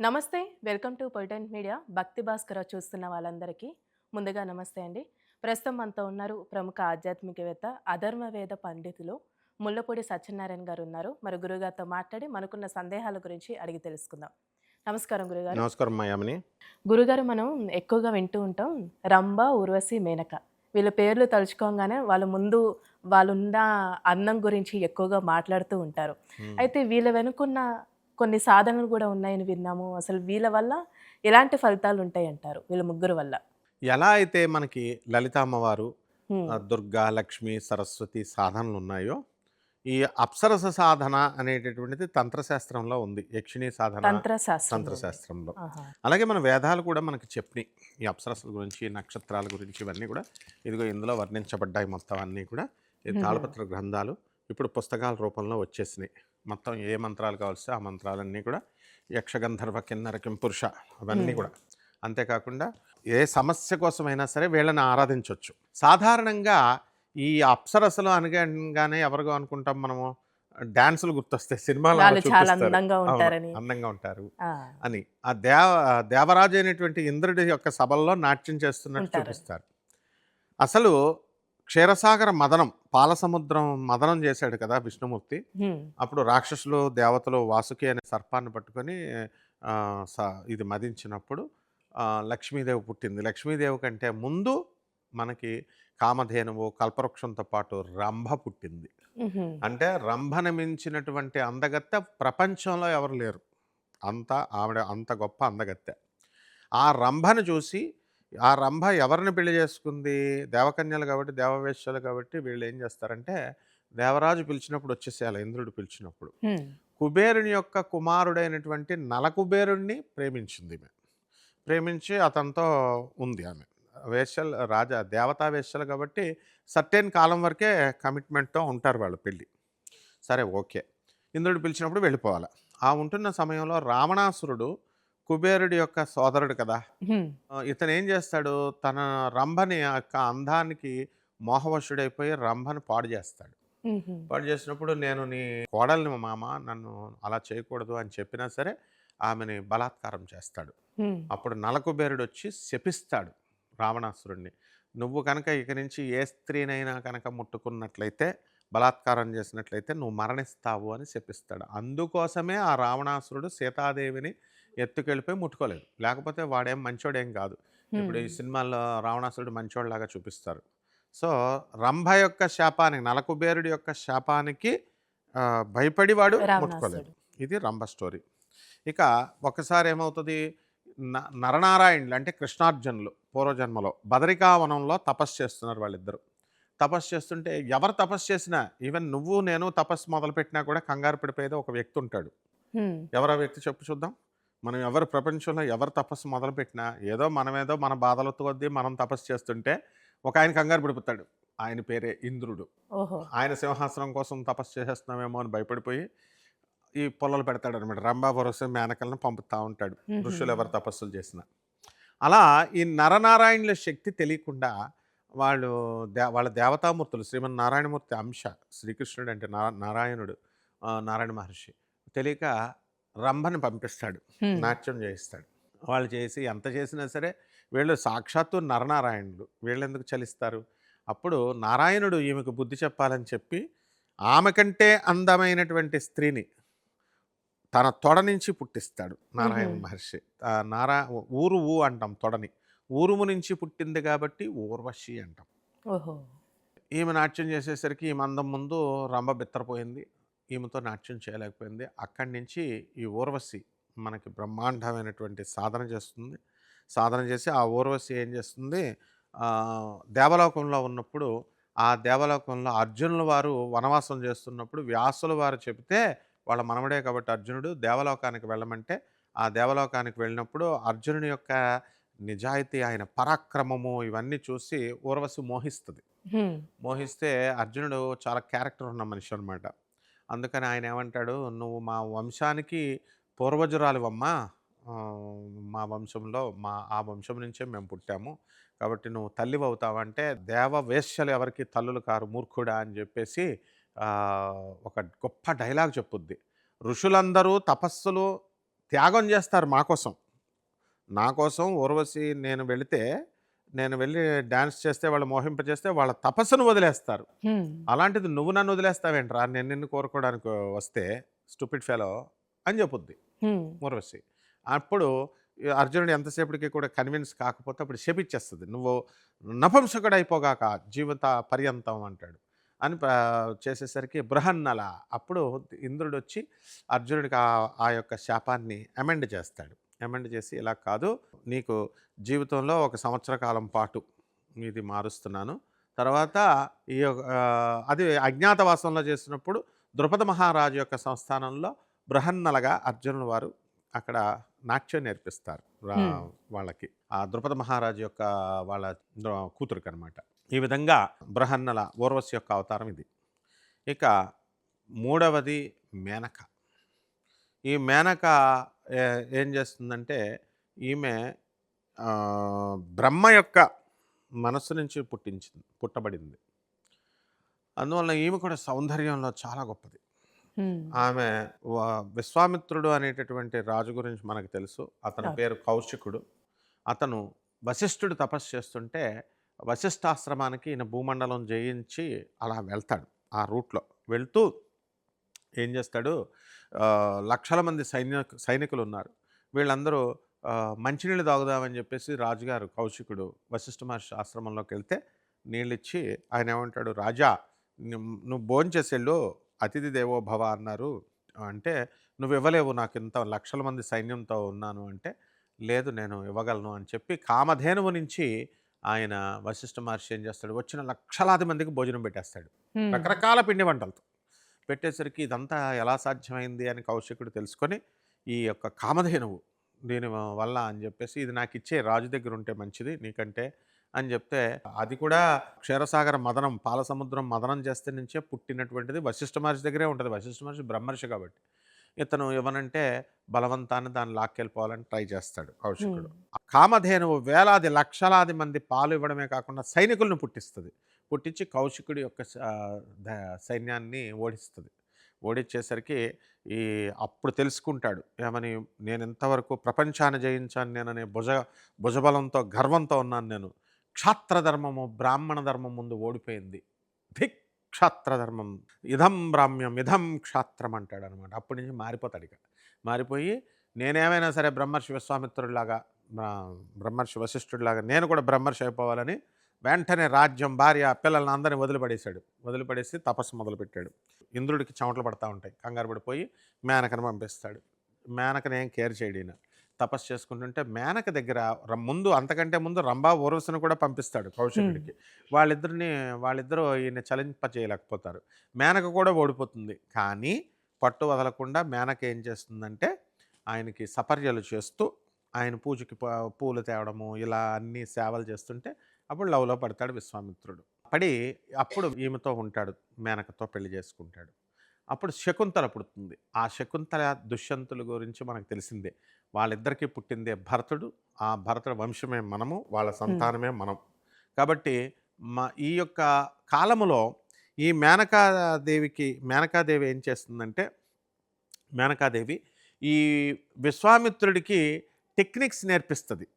నమస్తే welcome to పొయిటెంట్ media. భక్తి భాస్కర చూస్తున్న వాళ్ళందరికీ ముందుగా నమస్తే అండి. ప్రస్తుతం మనతో ఉన్నారు ప్రముఖ ఆధ్యాత్మికవేత్త అధర్మవేద పండితులు ముల్లపూడి సత్యనారాయణ గారు ఉన్నారు. మరి గురుగారితో మాట్లాడి మనకున్న సందేహాల గురించి అడిగి తెలుసుకుందాం. నమస్కారం గురుగారు. నమస్కారం మాయామని గురుగారు మనం ఎక్కువగా వింటూ ఉంటాం రంభ ఉర్వశి మేనక. వీళ్ళ పేర్లు తలుచుకోగానే వాళ్ళ ముందు వాళ్ళున్న అందం గురించి ఎక్కువగా మాట్లాడుతూ ఉంటారు. అయితే వీళ్ళ వెనుకున్న కొన్ని సాధనలు కూడా ఉన్నాయని విన్నాము. అసలు వీళ్ళ వల్ల ఎలాంటి ఫలితాలు ఉంటాయి అంటారు వీళ్ళ ముగ్గురు వల్ల? ఎలా అయితే మనకి లలిత అమ్మవారు దుర్గా లక్ష్మి సరస్వతి సాధనలు ఉన్నాయో ఈ అప్సరస సాధన అనేటటువంటిది తంత్రశాస్త్రంలో ఉంది. యక్షిణీ సాధన తంత్రశాస్త్రం తంత్రశాస్త్రంలో. అలాగే మన వేదాలు కూడా మనకి చెప్పినాయి. ఈ అప్సరసల గురించి నక్షత్రాల గురించి ఇవన్నీ కూడా ఇదిగో ఇందులో వర్ణించబడ్డాయి మొత్తం అన్నీ కూడా. ఈ. తాళపత్ర గ్రంథాలు ఇప్పుడు పుస్తకాల రూపంలో వచ్చేసినాయి. మొత్తం ఏ మంత్రాలు కావాల్సి ఆ మంత్రాలన్నీ కూడా యక్షగంధర్వ కిన్నర కింపురుష అవన్నీ. కూడా అంతేకాకుండా ఏ సమస్య కోసమైనా సరే వీళ్ళని ఆరాధించవచ్చు సాధారణంగా ఈ అప్సరసలు అనగానే ఎవరిగా అనుకుంటాం మనము డాన్సులు గుర్తొస్తాయి సినిమాలో. అందంగా ఉంటారు అని ఆ దేవ దేవరాజు అయినటువంటి ఇంద్రుడి యొక్క సభల్లో నాట్యం చేస్తున్నట్టు. చూపిస్తారు అసలు క్షీరసాగర మదనం పాలసముద్రం మదనం చేశాడు కదా విష్ణుమూర్తి. అప్పుడు రాక్షసులు దేవతలు వాసుకి అనే సర్పాన్ని పట్టుకొని ఇది మదించినప్పుడు లక్ష్మీదేవి పుట్టింది. లక్ష్మీదేవి కంటే ముందు మనకి కామధేనువు కల్పవృక్షంతో పాటు రంభ పుట్టింది. అంటే రంభను మించినటువంటి అందగత్తె ప్రపంచంలో ఎవరు లేరు. అంత ఆవిడ అంత గొప్ప అందగత్తె. ఆ రంభను చూసి ఆ రంభ ఎవరిని పెళ్ళి చేసుకుంది? దేవకన్యలు కాబట్టి దేవవేశ్యలు కాబట్టి వీళ్ళు ఏం చేస్తారంటే దేవరాజు పిలిచినప్పుడు వచ్చేసేయాలి ఇంద్రుడు పిలిచినప్పుడు. కుబేరుని యొక్క కుమారుడైనటువంటి నలకుబేరుణ్ణి ప్రేమించింది ఈమె. ప్రేమించి అతనితో ఉంది ఆమె. వేశ్యలు రాజా దేవతా వేశ్యలు కాబట్టి సర్టెన్ కాలం వరకే కమిట్మెంట్తో ఉంటారు వాళ్ళు పెళ్ళి సరే ఓకే. ఇంద్రుడు పిలిచినప్పుడు వెళ్ళిపోవాలి. ఆ ఉంటున్న సమయంలో రావణాసురుడు కుబేరుడి యొక్క సోదరుడు కదా. ఇతను ఏం చేస్తాడు? తన రంభని యొక్క అందానికి మోహవశుడైపోయి రంభని పాడు చేస్తాడు. పాడు చేసినప్పుడు నేను నీ కోడల్ని మామ నన్ను అలా చేయకూడదు అని చెప్పినా సరే ఆమెని బలాత్కారం చేస్తాడు. అప్పుడు నలకుబేరుడు వచ్చి శపిస్తాడు రావణాసురుణ్ణి. నువ్వు కనుక ఇక నుంచి ఏ స్త్రీనైనా కనుక ముట్టుకున్నట్లయితే బలాత్కారం చేసినట్లయితే నువ్వు మరణిస్తావు అని శపిస్తాడు. అందుకోసమే ఆ రావణాసురుడు సీతాదేవిని ఎత్తుకెళ్ళిపోయి ముట్టుకోలేదు. లేకపోతే వాడేం మంచోడేం కాదు. ఇప్పుడు ఈ. సినిమాల్లో రావణాసురుడు మంచోళ్ళలాగా చూపిస్తారు. సో రంభ యొక్క శాపానికి నలకుబేరుడి యొక్క శాపానికి భయపడి వాడు ముట్టుకోలేదు. ఇది రంభ స్టోరీ. ఇక ఒకసారి ఏమవుతుంది? న- నరనారాయణులు అంటే కృష్ణార్జునులు పూర్వజన్మలో బదరికావనంలో తపస్సు చేస్తున్నారు వాళ్ళిద్దరు. తపస్సు చేస్తుంటే ఎవరు తపస్సు చేసినా ఈవెన్ నువ్వు నేను తపస్సు మొదలుపెట్టినా కూడా కంగారు పడిపోయేది ఒక వ్యక్తి ఉంటాడు. ఎవరు ఆ వ్యక్తి చెప్పు చూద్దాం. మనం ఎవరు ప్రపంచంలో ఎవరు తపస్సు మొదలుపెట్టినా ఏదో మనమేదో మన బాధలతో కొద్దీ మనం తపస్సు చేస్తుంటే ఒక ఆయన కంగారు పడిపోతాడు. ఆయన పేరే ఇంద్రుడు. ఓహో! ఆయన సింహాసనం కోసం తపస్సు చేసేస్తున్నామేమో అని భయపడిపోయి ఈ పొలాలు పెడతాడు అనమాట రంభా భరోసా మేనకలను పంపుతా ఉంటాడు. ఋషులు ఎవరు తపస్సులు చేసిన. అలా ఈ నరనారాయణుల శక్తి తెలియకుండా వాళ్ళు దే వాళ్ళ దేవతామూర్తులు శ్రీమన్ నారాయణమూర్తి అంశ శ్రీకృష్ణుడు అంటే నారాయణుడు నారాయణ మహర్షి తెలియక రంభని పంపిస్తాడు. నాట్యం చేయిస్తాడు. వాళ్ళు చేసి ఎంత చేసినా సరే వీళ్ళు సాక్షాత్తు నరనారాయణుడు వీళ్ళు ఎందుకు చలిస్తారు? అప్పుడు నారాయణుడు ఈమెకు బుద్ధి చెప్పాలని చెప్పి ఆమె కంటే అందమైనటువంటి స్త్రీని తన తొడ నుంచి పుట్టిస్తాడు నారాయణ మ్హూ. మహర్షి. నారా ఊరు ఊ అంటాం తొడని. ఊరుము నుంచి పుట్టింది కాబట్టి ఊర్వశి అంటాం. ఓహో. ఈమె నాట్యం చేసేసరికి ఈమె అందం ముందు రంభ బిత్తరపోయింది. ఈమెతో నాట్యం చేయలేకపోయింది. అక్కడి నుంచి ఈ ఊర్వశి మనకి బ్రహ్మాండమైనటువంటి సాధన చేస్తుంది. సాధన చేసి ఆ ఊర్వశి ఏం చేస్తుంది? దేవలోకంలో ఉన్నప్పుడు ఆ దేవలోకంలో అర్జునుల వారు వనవాసం చేస్తున్నప్పుడు వ్యాసుల వారు చెబితే వాళ్ళ మనవడే కాబట్టి అర్జునుడు దేవలోకానికి వెళ్ళమంటే ఆ దేవలోకానికి వెళ్ళినప్పుడు అర్జునుడి యొక్క నిజాయితీ ఆయన పరాక్రమము ఇవన్నీ చూసి ఊర్వశి మోహిస్తుంది. మోహిస్తే అర్జునుడు చాలా క్యారెక్టర్ ఉన్న మనిషి అనమాట అందుకని ఆయన ఏమంటాడు నువ్వు మా వంశానికి పూర్వజురాలివమ్మా. మా వంశంలో మా ఆ వంశం నుంచే మేము పుట్టాము. కాబట్టి నువ్వు తల్లి అవుతావంటే దేవ వేశ్యలు ఎవరికి తల్లులు కారు మూర్ఖుడా అని చెప్పేసి ఒక గొప్ప డైలాగ్ చెప్పుద్ది. ఋషులందరూ తపస్సులు త్యాగం చేస్తారు మా కోసం. నా కోసం ఊర్వశి నేను వెళితే నేను వెళ్ళి డ్యాన్స్ చేస్తే వాళ్ళు మోహింపజేస్తే వాళ్ళ తపస్సును వదిలేస్తారు. అలాంటిది నువ్వు నన్ను వదిలేస్తావేంట్రా? నేను నిన్ను కోరుకోవడానికి వస్తే స్టూపిడ్ ఫెలో అని చెప్పుద్ది హ్మ్. ఊర్వశి అప్పుడు అర్జునుడు ఎంతసేపటికి కూడా కన్విన్స్ కాకపోతే అప్పుడు శపిచ్చేస్తుంది నువ్వు నపంసకుడు అయిపోగాక జీవిత పర్యంతం అంటాడు. అని చేసేసరికి బృహన్నల అప్పుడు ఇంద్రుడు వచ్చి అర్జునుడికి ఆ ఆ యొక్క శాపాన్ని అమెండ్ చేస్తాడు. అమెండ్ చేసి ఇలా కాదు నీకు జీవితంలో ఒక సంవత్సర కాలం పాటు ఇది మారుస్తున్నాను. తర్వాత ఈ అది అజ్ఞాతవాసంలో చేసినప్పుడు ద్రుపద మహారాజు యొక్క సంస్థానంలో బృహన్నలగా అర్జునుడు వారు అక్కడ నాట్యం నేర్పిస్తారు. వాళ్ళకి. ఆ ద్రుపద మహారాజు యొక్క వాళ్ళ కూతురుకి అనమాట ఈ విధంగా బృహన్నల ఊర్వశి యొక్క అవతారం ఇది. ఇక మూడవది మేనక. ఈ మేనక ఏం చేస్తుందంటే ఈమె బ్రహ్మ యొక్క మనస్సు నుంచి పుట్టించింది పుట్టబడింది. అందువల్ల ఈమె కూడా సౌందర్యంలో చాలా గొప్పది. ఆమె విశ్వామిత్రుడు అనేటటువంటి రాజు గురించి మనకు తెలుసు. అతని. పేరు కౌశికుడు. అతను వశిష్ఠుడు తపస్సు చేస్తుంటే వశిష్ఠాశ్రమానికి ఈయన భూమండలం జయించి అలా వెళ్తాడు ఆ రూట్లో. వెళ్తూ ఏం చేస్తాడు? లక్షల మంది సైన్య సైనికులు ఉన్నారు. వీళ్ళందరూ మంచినీళ్ళు తాగుదామని చెప్పేసి రాజుగారు కౌశికుడు వశిష్ఠ మహర్షి ఆశ్రమంలోకి వెళ్తే నీళ్ళు ఇచ్చి ఆయన ఏమంటాడు రాజా నువ్వు భోంచేసేళ్ళు అతిథి దేవో భవ అన్నారు అంటే నువ్వు ఇవ్వలేవు నాకు ఇంత లక్షల మంది సైన్యంతో ఉన్నాను అంటే లేదు నేను ఇవ్వగలను అని చెప్పి కామధేనువు నుంచి ఆయన వశిష్ఠ మహర్షి ఏం చేస్తాడు వచ్చిన లక్షలాది మందికి భోజనం పెట్టేస్తాడు. రకరకాల పిండి వంటలతో పెట్టేసరికి ఇదంతా ఎలా సాధ్యమైంది అని కౌశికుడు తెలుసుకొని ఈ యొక్క కామధేనువు దీని వల్ల అని చెప్పేసి ఇది నాకు ఇచ్చే రాజు దగ్గర ఉంటే మంచిది నీకంటే అని చెప్తే అది కూడా క్షీరసాగర మదనం పాల సముద్రం మదనం చేస్తే నుంచే పుట్టినటువంటిది వశిష్ఠ మహర్షి దగ్గరే ఉంటుంది. వశిష్ఠ మహర్షి బ్రహ్మర్షి కాబట్టి. ఇతను ఇవ్వనంటే బలవంతాన్ని దాన్ని లాక్కెళ్ళిపోవాలని ట్రై చేస్తాడు కౌశికుడు కామధేనువు వేలాది లక్షలాది మంది పాలు ఇవ్వడమే కాకుండా సైనికులను పుట్టిస్తుంది. పుట్టించి కౌశికుడి యొక్క సైన్యాన్ని ఓడిస్తుంది. ఓడించేసరికి ఈ అప్పుడు తెలుసుకుంటాడు. ఏమని నేను ఇంతవరకు ప్రపంచాన్ని జయించాను నేననే భుజ భుజబలంతో గర్వంతో ఉన్నాను నేను. క్షాత్రధర్మము బ్రాహ్మణ ధర్మం ముందు ఓడిపోయింది. ధిక్ క్షాత్రధర్మం ఇదం బ్రాహ్మ్యం ఇదం క్షాత్రం అంటాడు అనమాట అప్పటి నుంచి మారిపోతాడు ఇక. మారిపోయి నేనేమైనా సరే బ్రహ్మర్షి విశ్వామిత్రుడిలాగా బ్రహ్మర్షి వశిష్ఠుడిలాగా నేను కూడా బ్రహ్మర్షి అయిపోవాలని వెంటనే రాజ్యం భార్య పిల్లల్ని అందరినీ వదిలిపడేశాడు. వదిలిపడేసి తపస్సు మొదలుపెట్టాడు. ఇంద్రుడికి చెమటలు పడతా ఉంటాయి. కంగారు పడిపోయి మేనకను పంపిస్తాడు. మేనకని ఏం కేర్ చేయడు ఈయన. తపస్సు చేసుకుంటుంటే మేనక దగ్గర ముందు అంతకంటే ముందు రంభా ఊర్వశిని కూడా పంపిస్తాడు కౌశికుడికి. వాళ్ళిద్దరిని వాళ్ళిద్దరూ ఈయన చేయలేకపోతారు. మేనక కూడా ఓడిపోతుంది. కానీ పట్టు వదలకుండా మేనక ఏం చేస్తుందంటే ఆయనకి సపర్యలు చేస్తూ ఆయన పూజకి ప- పూలు తేవడము ఇలా అన్ని సేవలు చేస్తుంటే అప్పుడు లవ్లో పడతాడు విశ్వామిత్రుడు. పడి అప్పుడు ఈమెతో ఉంటాడు మేనకతో పెళ్ళి చేసుకుంటాడు. అప్పుడు శకుంతల పుడుతుంది. ఆ శకుంతల దుష్యంతుల గురించి మనకు తెలిసిందే. వాళ్ళిద్దరికీ పుట్టిందే భరతుడు ఆ భరతుడి వంశమే మనము వాళ్ళ సంతానమే మనం. కాబట్టి మా ఈ యొక్క కాలములో ఈ మేనకాదేవికి మేనకాదేవి ఏం చేస్తుందంటే మేనకాదేవి ఈ విశ్వామిత్రుడికి టెక్నిక్స్ నేర్పిస్తుంది.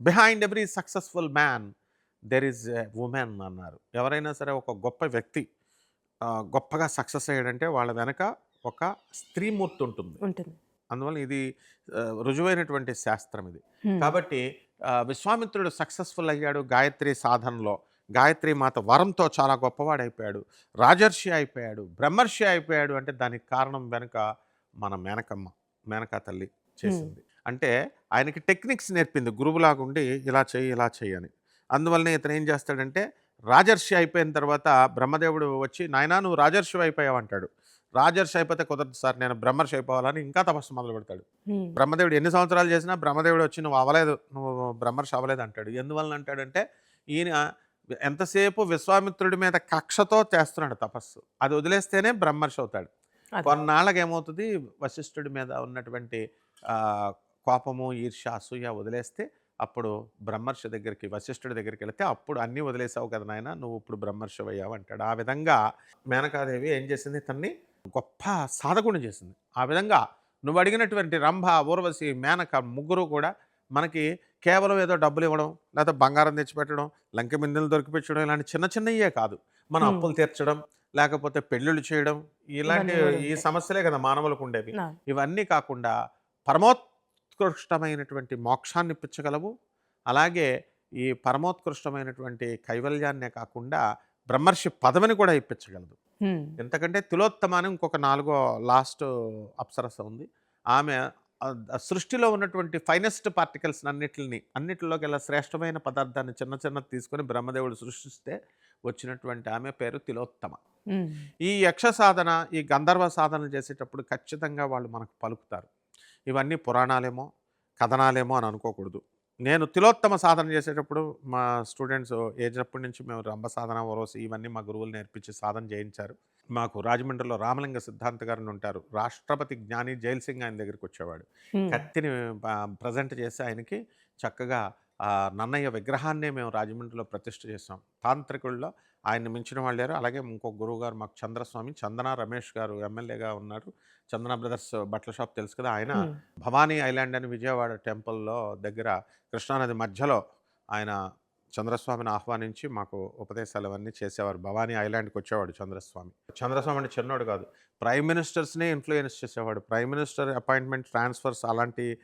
Behind every successful man there is a woman అన్నారు. ఎవరైనా సరే ఒక గొప్ప వ్యక్తి గొప్పగా సక్సెస్ అయ్యాడంటే వాళ్ళ వెనక ఒక స్త్రీమూర్తి ఉంటుంది. ఉంటుంది. అందువల్ల ఇది రుజువైనటువంటి శాస్త్రం ఇది. కాబట్టి విశ్వామిత్రుడు సక్సెస్ఫుల్ అయ్యాడు గాయత్రి సాధనలో. గాయత్రి మాత వరంతో చాలా గొప్పవాడైపోయాడు. రాజర్షి అయిపోయాడు. బ్రహ్మర్షి అయిపోయాడు అంటే దానికి కారణం వెనుక మన మేనకమ్మ మేనకా తల్లి చేసింది. అంటే ఆయనకి టెక్నిక్స్ నేర్పింది. గురువులాగా ఉండి ఇలా చెయ్యి ఇలా చెయ్యి అని. అందువల్లనే ఇతను ఏం చేస్తాడంటే రాజర్షి అయిపోయిన తర్వాత బ్రహ్మదేవుడు వచ్చి నాయనా నువ్వు రాజర్షి అయిపోయావు అంటాడు రాజర్షి అయిపోతే కుదరదు సార్ నేను బ్రహ్మర్షి అయిపోవాలని ఇంకా తపస్సు మొదలు పెడతాడు హ్మ్. బ్రహ్మదేవుడు ఎన్ని సంవత్సరాలు చేసినా బ్రహ్మదేవుడు వచ్చి నువ్వు అవ్వలేదు నువ్వు బ్రహ్మర్షి అవ్వలేదు అంటాడు. ఎందువలన అంటాడంటే ఈయన ఎంతసేపు విశ్వామిత్రుడి మీద కక్షతో చేస్తున్నాడు తపస్సు. అది వదిలేస్తేనే బ్రహ్మర్షి అవుతాడు. కొన్నాళ్ళకి ఏమవుతుంది వశిష్ఠుడి మీద ఉన్నటువంటి కోపము ఈర్ష అసూయ వదిలేస్తే అప్పుడు బ్రహ్మర్షి దగ్గరికి వశిష్ఠుడి దగ్గరికి వెళితే అప్పుడు అన్నీ వదిలేసావు కదా నాయన నువ్వు ఇప్పుడు బ్రహ్మర్షి అయ్యావు అంటాడు ఆ విధంగా మేనకాదేవి ఏం చేసింది తన్ని గొప్ప సాధకుని చేసింది ఆ విధంగా నువ్వు అడిగినటువంటి రంభ ఊర్వశి మేనక ముగ్గురు కూడా మనకి కేవలం ఏదో డబ్బులు ఇవ్వడం లేకపోతే బంగారం తెచ్చిపెట్టడం లంక మిందెలు దొరికిపెట్టడం ఇలాంటి చిన్న చిన్నయే కాదు మన. అప్పులు తీర్చడం లేకపోతే పెళ్ళిళ్ళు చేయడం ఇలాంటి ఈ. సమస్యలే కదా మానవులకు ఉండేవి. ఇవన్నీ కాకుండా పరమోత్కృష్టమైనటువంటి మోక్షాన్ని ఇప్పించగలవు. అలాగే ఈ పరమోత్కృష్టమైనటువంటి కైవల్యాన్నే కాకుండా బ్రహ్మర్షి పదవిని కూడా ఇప్పించగలదు. ఎందుకంటే తిలోత్తమ అని ఇంకొక నాలుగో లాస్ట్ అప్సరస ఉంది. ఆమె సృష్టిలో ఉన్నటువంటి ఫైనెస్ట్ పార్టికల్స్ అన్నిటిని అన్నిటిలోకెల్లా శ్రేష్టమైన పదార్థాన్ని చిన్న చిన్న తీసుకొని బ్రహ్మదేవుడు సృష్టిస్తే వచ్చినటువంటి ఆమె పేరు తిలోత్తమ. ఈ యక్ష సాధన ఈ గంధర్వ సాధన చేసేటప్పుడు ఖచ్చితంగా వాళ్ళు మనకు పలుకుతారు. ఇవన్నీ పురాణాలేమో కథనాలేమో అని అనుకోకూడదు. నేను తిలోత్తమ సాధన చేసేటప్పుడు మా స్టూడెంట్స్ ఏజినప్పటి నుంచి మేము రంభ సాధన ఓరోసి ఇవన్నీ మా గురువులు నేర్పించి సాధన చేయించారు. మాకు రాజమండ్రిలో రామలింగ సిద్ధాంత గారిని ఉంటారు. రాష్ట్రపతి జ్ఞాని జైల్ సింగ్ ఆయన దగ్గరికి వచ్చేవాడు. కత్తిని ప్రజెంట్ చేసి ఆయనకి చక్కగా నన్నయ్య విగ్రహాన్నే మేము రాజమండ్రిలో ప్రతిష్ఠ చేసాం తాంత్రికుల్లో ఆయన మించిన వాళ్ళు లేరు. అలాగే ఇంకొక గురువు గారు మాకు చంద్రస్వామి చందన రమేష్ గారు ఎమ్మెల్యేగా ఉన్నారు. చందన బ్రదర్స్ బట్టల షాప్ తెలుసు కదా ఆయన. భవానీ ఐలాండ్ అని విజయవాడ టెంపుల్లో దగ్గర కృష్ణానది మధ్యలో ఆయన చంద్రస్వామిని ఆహ్వానించి మాకు ఉపదేశాలు అవన్నీ చేసేవారు. భవానీ ఐలాండ్కి వచ్చేవాడు చంద్రస్వామి. చంద్రస్వామి అంటే చిన్నోడు కాదు. ప్రైమ్ మినిస్టర్స్నే ఇన్ఫ్లుయెన్స్ చేసేవాడు. ప్రైమ్ మినిస్టర్ అపాయింట్మెంట్ ట్రాన్స్ఫర్స్ అలాంటి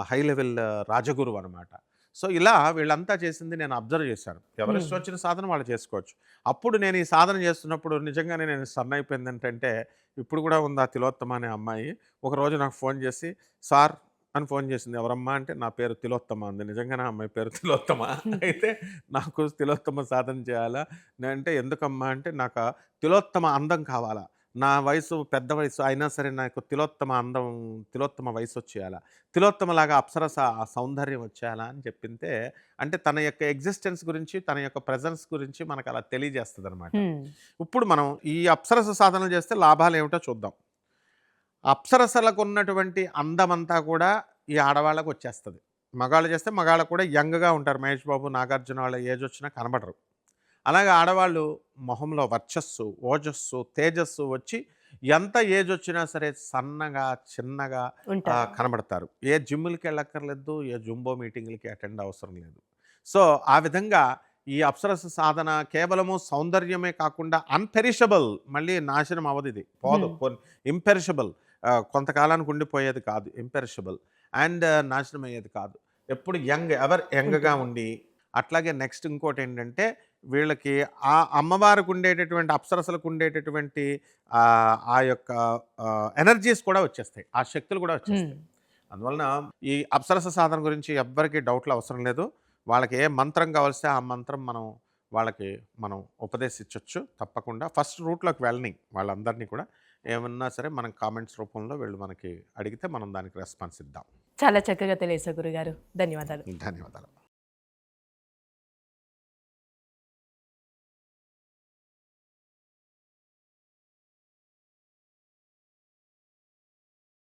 హై లెవెల్ రాజగురు అనమాట సో ఇలా వీళ్ళంతా చేసింది నేను అబ్జర్వ్ చేశాను. ఎవరిష్టం వచ్చిన సాధన వాళ్ళు చేసుకోవచ్చు. అప్పుడు నేను ఈ సాధన చేస్తున్నప్పుడు నిజంగానే నేను సన్ అయిపోయింది ఏంటంటే ఇప్పుడు కూడా ఉంది ఆ తిలోత్తమ అనే అమ్మాయి. ఒక రోజు నాకు ఫోన్ చేసి సార్ అని ఫోన్ చేసింది. ఎవరమ్మా? అంటే నా పేరు తిలోత్తమ అంది. నిజంగానే అమ్మాయి పేరు తిలోత్తమ. అయితే నాకు తిలోత్తమ సాధన చేయాలా? నేనంటే ఎందుకమ్మా అంటే నాకు తిలోత్తమ అందం కావాలా? నా వయసు పెద్ద వయసు అయినా సరే నాకు తిలోత్తమ అందం తిలోత్తమ వయసు వచ్చేయాలా? తిలోత్తమలాగా అప్సరస ఆ సౌందర్యం వచ్చేయాలా అని చెప్పింటే అంటే తన యొక్క ఎగ్జిస్టెన్స్ గురించి తన యొక్క ప్రజెన్స్ గురించి మనకు అలా తెలియజేస్తుంది అనమాట. ఇప్పుడు మనం ఈ అప్సరస సాధనలు చేస్తే లాభాలు ఏమిటో చూద్దాం. అప్సరసలకు ఉన్నటువంటి అందమంతా కూడా ఈ ఆడవాళ్ళకు వచ్చేస్తుంది. మగాళ్ళు చేస్తే మగాళ్ళకు కూడా యంగ్గా ఉంటారు. మహేష్ బాబు నాగార్జున వాళ్ళ ఏజ్ వచ్చినా కనబడరు. అలాగే ఆడవాళ్ళు మొహంలో వర్చస్సు ఓజస్సు తేజస్సు వచ్చి ఎంత ఏజ్ వచ్చినా సరే సన్నగా చిన్నగా కనబడతారు. ఏ జిమ్ములకి వెళ్ళక్కర్లేదు ఏ జుంబో మీటింగ్లకి అటెండ్ అవసరం లేదు. సో ఆ విధంగా ఈ అప్సరస సాధన కేవలము సౌందర్యమే కాకుండా అన్పెరిషబుల్ మళ్ళీ నాశనం అవ్వదు ఇది. పోదు. ఇంపెరిషబుల్ కొంతకాలానికి ఉండిపోయేది కాదు. ఇంపెరిషబుల్ అండ్ నాశనం అయ్యేది కాదు. ఎప్పుడు యంగ్ ఎవర్ యంగ్గా ఉండి అట్లాగే నెక్స్ట్ ఇంకోటి ఏంటంటే వీళ్ళకి ఆ అమ్మవారికి ఉండేటటువంటి అప్సరసలకు ఉండేటటువంటి ఆ యొక్క ఎనర్జీస్ కూడా వచ్చేస్తాయి. ఆ శక్తులు కూడా వచ్చేస్తాయి. అందువలన ఈ అప్సరస సాధన గురించి ఎవ్వరికి డౌట్లు అవసరం లేదు. వాళ్ళకి ఏ మంత్రం కావాల్స్తే ఆ మంత్రం మనం వాళ్ళకి మనం ఉపదేశించవచ్చు తప్పకుండా. ఫస్ట్ రూట్లోకి వెళ్ళని వాళ్ళందరినీ కూడా. ఏమన్నా సరే మనం కామెంట్స్ రూపంలో వీళ్ళు మనకి అడిగితే మనం దానికి రెస్పాన్స్ ఇద్దాం. చాలా చక్కగా తెలియసా గురుగారు. ధన్యవాదాలు. ధన్యవాదాలు.